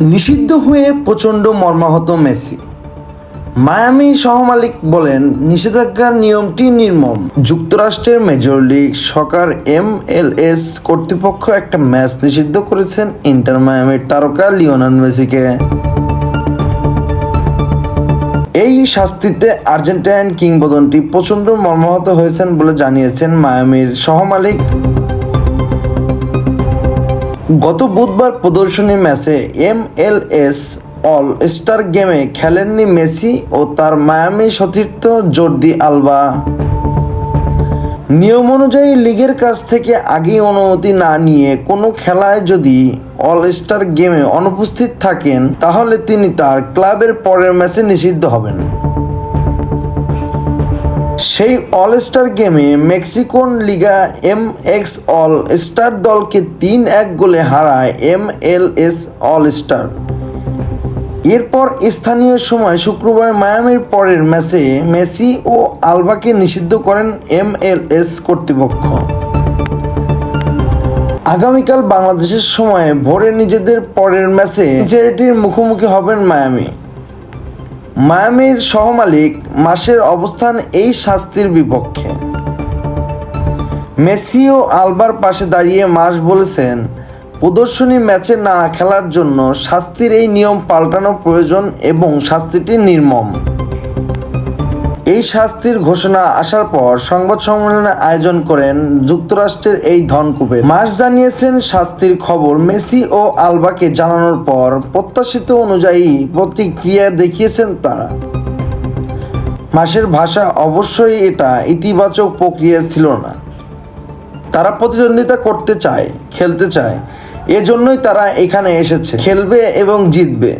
নিষিদ্ধ হয়ে প্রচণ্ড মর্মাহত মেসি। মায়ামি সহমালিক বলেন, নিষেধাজ্ঞার নিয়মটি নির্মম। যুক্তরাষ্ট্রের Major League Soccer M L S কর্তৃপক্ষ একটা ম্যাচ নিষিদ্ধ করেছেন ইন্টার মায়ামির তারকা লিওনাল মেসিকে। এই শাস্তিতে আর্জেন্টাইন কিংবদন্তি প্রচণ্ড মর্মাহত হয়েছেন বলে জানিয়েছেন মায়ামির সহমালিক গত বুধবার প্রদর্শনী ম্যাচে M L S all star গেমে খেলেননি মেসি ও তার মায়ামি সতীর্থ জর্দি আলবা। নিয়ম অনুযায়ী লিগের কাছ থেকে আগেই অনুমতি না নিয়ে কোনো খেলায় যদি অল স্টার গেমে অনুপস্থিত থাকেন, তাহলে তিনি তার ক্লাবের পরের ম্যাচে নিষিদ্ধ হবেন। সেই অল স্টার গেমে মেক্সিকোন Liga M X all star দলকে তিন এক গোলে হারায় M L S all star এরপর স্থানীয় সময় শুক্রবার মায়ামির পরের ম্যাচে মেসি ও আলবাকে নিষিদ্ধ করেন এম এল এস কর্তৃপক্ষ। আগামীকাল বাংলাদেশের সময় ভোরে নিজেদের পরের ম্যাচে সিনসিনাটির মুখোমুখি হবেন মায়ামি। মায়ামির সহমালিক মাসের অবস্থান এই শাস্তির বিপক্ষে। মেসি ও আলবার পাশে দাঁড়িয়ে মাস বলেছেন, প্রদর্শনী ম্যাচে না খেলার জন্য শাস্তির এই নিয়ম পাল্টানো প্রয়োজন এবং শাস্তিটি নির্মম। এই শাস্তির ঘোষণা আসার পর সংবাদ সম্মেলনের আয়োজন করেন যুক্তরাষ্ট্রের এই ধনকুবের। মাস জানিয়েছেন শাস্তির খবর মেসি ও আলবাকে জানানোর পর প্রত্যাশিত অনুযায়ী প্রতিক্রিয়া দেখিয়েছেন তারা। মাসের ভাষা অবশ্যই এটা ইতিবাচক প্রক্রিয়া ছিল না। তারা প্রতিদ্বন্দ্বিতা করতে চায়, খেলতে চায়। এজন্যই তারা এখানে এসেছে। খেলবে এবং জিতবে।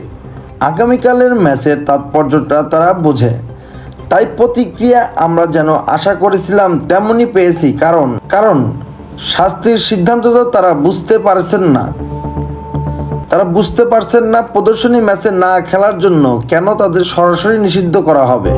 আগামীকালের ম্যাচের তাৎপর্যটা তারা বোঝে। তাই প্রতিক্রিয়া আমরা যেন আশা করেছিলাম তেমনই পেয়েছি। কারণ কারণ, শাস্তির সিদ্ধান্ত তো তারা বুঝতে পারছেন না। তারা বুঝতে পারছেন না প্রদর্শনী ম্যাচে না খেলার জন্য কেন তাদের সরাসরি নিষিদ্ধ করা হবে।